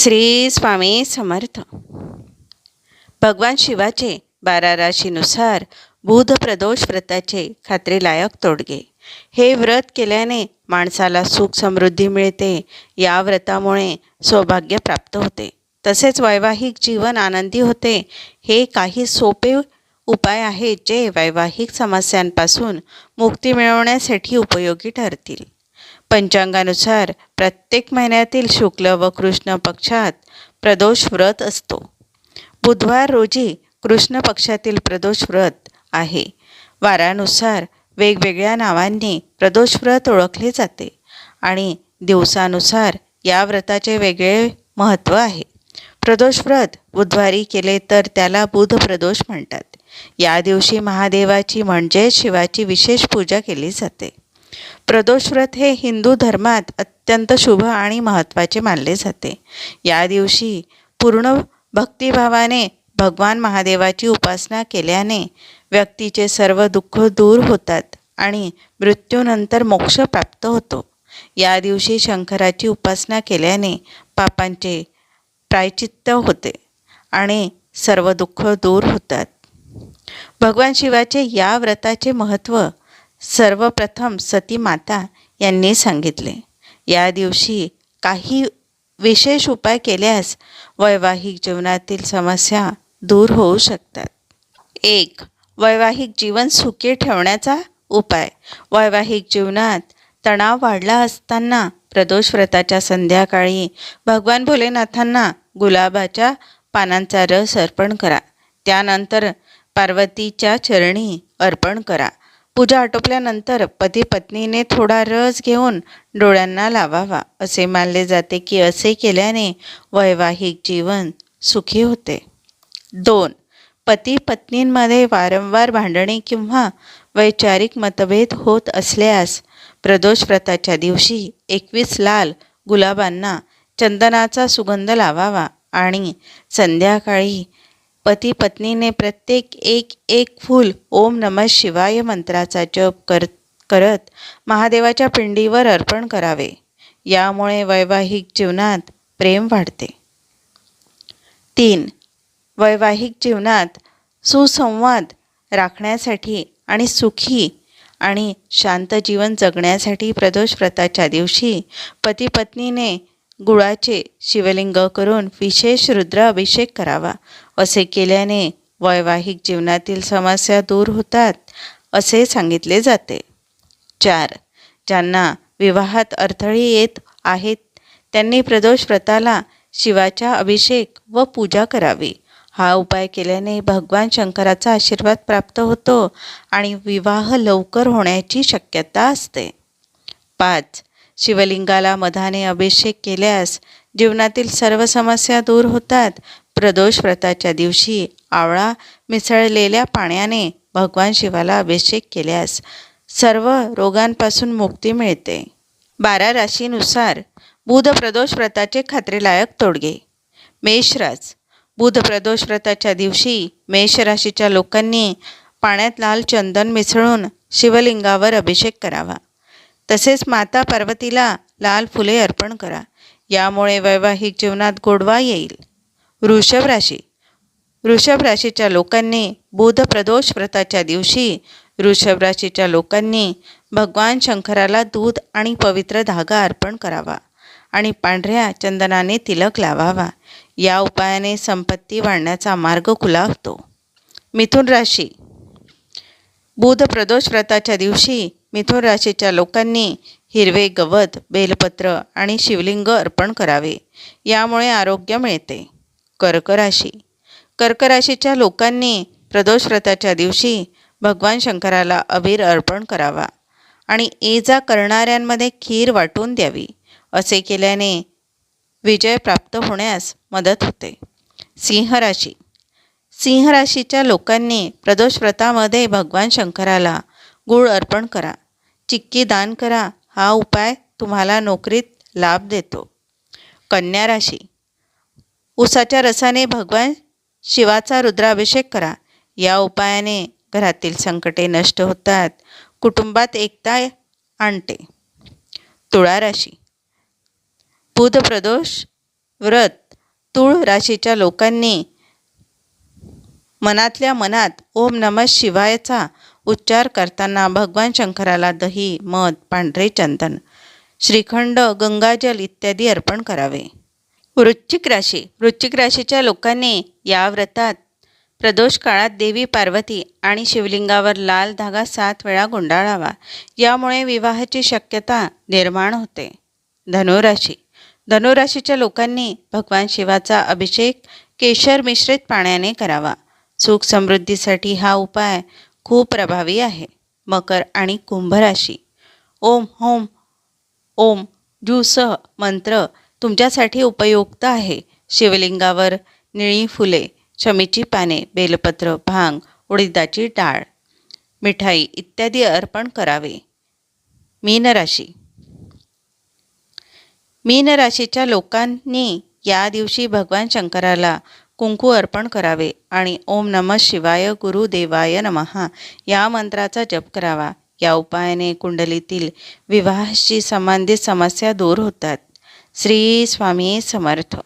श्री स्वामी समर्थ. भगवान शिवाचे बारा राशीनुसार बुध प्रदोष व्रताचे खात्रीलायक तोडगे. हे व्रत केल्याने माणसाला सुख समृद्धी मिळते. या व्रतामुळे सौभाग्य प्राप्त होते. तसेच वैवाहिक जीवन आनंदी होते. हे काही सोपे उपाय आहेत जे वैवाहिक समस्यांपासून मुक्ती मिळवण्यासाठी उपयोगी ठरतील. पंचांगानुसार प्रत्येक महिन्यातील शुक्ल व कृष्ण पक्षात प्रदोष व्रत असतो. बुधवार रोजी कृष्ण पक्षातील प्रदोष व्रत आहे. वारानुसार वेगवेगळ्या नावांनी प्रदोष व्रत ओळखले जाते आणि दिवसानुसार या व्रताचे वेगळे महत्त्व आहे. प्रदोष व्रत बुधवारी केले तर त्याला बुध प्रदोष म्हणतात. या दिवशी महादेवाची म्हणजे शिवाची विशेष पूजा केली जाते. प्रदोष व्रत हे हिंदू धर्मात अत्यंत शुभ आणि महत्त्वाचे मानले जाते. या दिवशी पूर्ण भक्तिभावाने भगवान महादेवाची उपासना केल्याने व्यक्तीचे सर्व दुःख दूर होतात आणि मृत्यूनंतर मोक्ष प्राप्त होतो. या दिवशी शंकराची उपासना केल्याने पापांचे प्रायचित्त होते आणि सर्व दुःख दूर होतात. भगवान शिवाचे या व्रताचे महत्त्व सर्वप्रथम सती माता यांनी सांगितले. या दिवशी काही विशेष उपाय केल्यास वैवाहिक जीवनातील समस्या दूर होऊ शकतात. एक वैवाहिक जीवन सुखी ठेवण्याचा उपाय. वैवाहिक जीवनात तणाव वाढला असताना प्रदोष व्रताच्या संध्याकाळी भगवान भोलेनाथांना गुलाबाच्या पानांचा रस अर्पण करा. त्यानंतर पार्वतीच्या चरणी अर्पण करा. पूजा आटोपल्यानंतर पती पत्नीने थोडा रस घेऊन डोळ्यांना लावावा. असे मानले जाते की असे केल्याने वैवाहिक जीवन सुखी होते. दोन पती पत्नींमध्ये वारंवार भांडणे किंवा वैचारिक मतभेद होत असल्यास प्रदोष व्रताच्या दिवशी एकवीस लाल गुलाबांना चंदनाचा सुगंध लावावा आणि संध्याकाळी पती पत्नीने प्रत्येक एक एक फूल ओम नमः शिवाय मंत्राचा जप कर करत महादेवाच्या पिंडीवर अर्पण करावे. यामुळे वैवाहिक जीवनात प्रेम वाढते. तीन वैवाहिक जीवनात सुसंवाद राखण्यासाठी आणि सुखी आणि शांत जीवन जगण्यासाठी प्रदोष व्रताच्या दिवशी पती पत्नीने गुळाचे शिवलिंग करून विशेष रुद्र अभिषेक करावा. असे केल्याने वैवाहिक जीवनातील समस्या दूर होतात असे सांगितले जाते. चार. ज्यांना विवाहात अडथळे येत आहेत त्यांनी प्रदोष व्रताला शिवाचा अभिषेक व पूजा करावी. हा उपाय केल्याने भगवान शंकराचा आशीर्वाद प्राप्त होतो आणि विवाह लवकर होण्याची शक्यता असते. पाच. शिवलिंगाला मधाने अभिषेक केल्यास जीवनातील सर्व समस्या दूर होतात. प्रदोष व्रताच्या दिवशी आवळा मिसळलेल्या पाण्याने भगवान शिवाला अभिषेक केल्यास सर्व रोगांपासून मुक्ती मिळते. बारा राशीनुसार बुध प्रदोष व्रताचे खात्रीलायक तोडगे. मेषराज. बुध प्रदोष व्रताच्या दिवशी मेष राशीच्या लोकांनी पाण्यात लाल चंदन मिसळून शिवलिंगावर अभिषेक करावा. तसेच माता पार्वतीला लाल फुले अर्पण करा. यामुळे वैवाहिक जीवनात गोडवा येईल. वृषभ राशी. वृषभ राशीच्या लोकांनी बुध प्रदोष व्रताच्या दिवशी वृषभ राशीच्या लोकांनी भगवान शंकराला दूध आणि पवित्र धागा अर्पण करावा आणि पांढऱ्या चंदनाने तिलक लावावा. या उपायाने संपत्ती वाढण्याचा मार्ग खुलावतो. मिथुन राशी. बुध प्रदोष व्रताच्या दिवशी मिथुन राशीच्या लोकांनी हिरवे गवत बेलपत्र आणि शिवलिंग अर्पण करावे. यामुळे आरोग्य मिळते. कर्क राशी. कर्क राशीच्या लोकांनी प्रदोष व्रताच्या दिवशी भगवान शंकराला अबीर अर्पण करावा आणि ये जा करणाऱ्यांमध्ये खीर वाटून द्यावी असे केल्याने विजय प्राप्त होण्यास मदत होते. सिंह राशी. सिंह राशीच्या लोकांनी प्रदोष व्रतामध्ये भगवान शंकराला गूळ अर्पण करा. चिक्की दान करा. हा उपाय तुम्हाला नोकरीत लाभ देतो. कन्या राशी. उसाच्या रसाने भगवान शिवाचा रुद्राभिषेक करा. या उपायाने घरातील संकटे नष्ट होतात. कुटुंबात एकता आणते. तुळा राशी. बुध प्रदोष व्रत तुळ राशीच्या लोकांनी मनातल्या मनात ओम नमः शिवायचा उच्चार करताना भगवान शंकराला दही मध पांढरे चंदन श्रीखंड गंगाजल इत्यादी अर्पण करावे. वृश्चिक राशी. वृश्चिक राशीच्या लोकांनी या व्रतात प्रदोष काळात देवी पार्वती आणि शिवलिंगावर लाल धागा सात वेळा गुंडाळावा. यामुळे विवाहाची शक्यता निर्माण होते. धनुराशी. धनुराशीच्या लोकांनी भगवान शिवाचा अभिषेक केशर मिश्रित पाण्याने करावा. सुख समृद्धीसाठी हा उपाय खूप प्रभावी आहे. मकर आणि कुंभ राशी ओम होम ओम ज्यूसह मंत्र तुमच्यासाठी उपयुक्त आहे. शिवलिंगावर निळी फुले शमीची पाने बेलपत्र भांग उडीदाची डाळ मिठाई इत्यादी अर्पण करावे. मीन राशी मीन राशीच्या लोकांनी या दिवशी भगवान शंकराला कुंकू अर्पण करावे आणि ओम नम शिवाय गुरुदेवाय नमहा या मंत्राचा जप करावा. या उपायाने कुंडलीतील विवाहाशी संबंधित समस्या दूर होतात. श्री स्वामी समर्थ.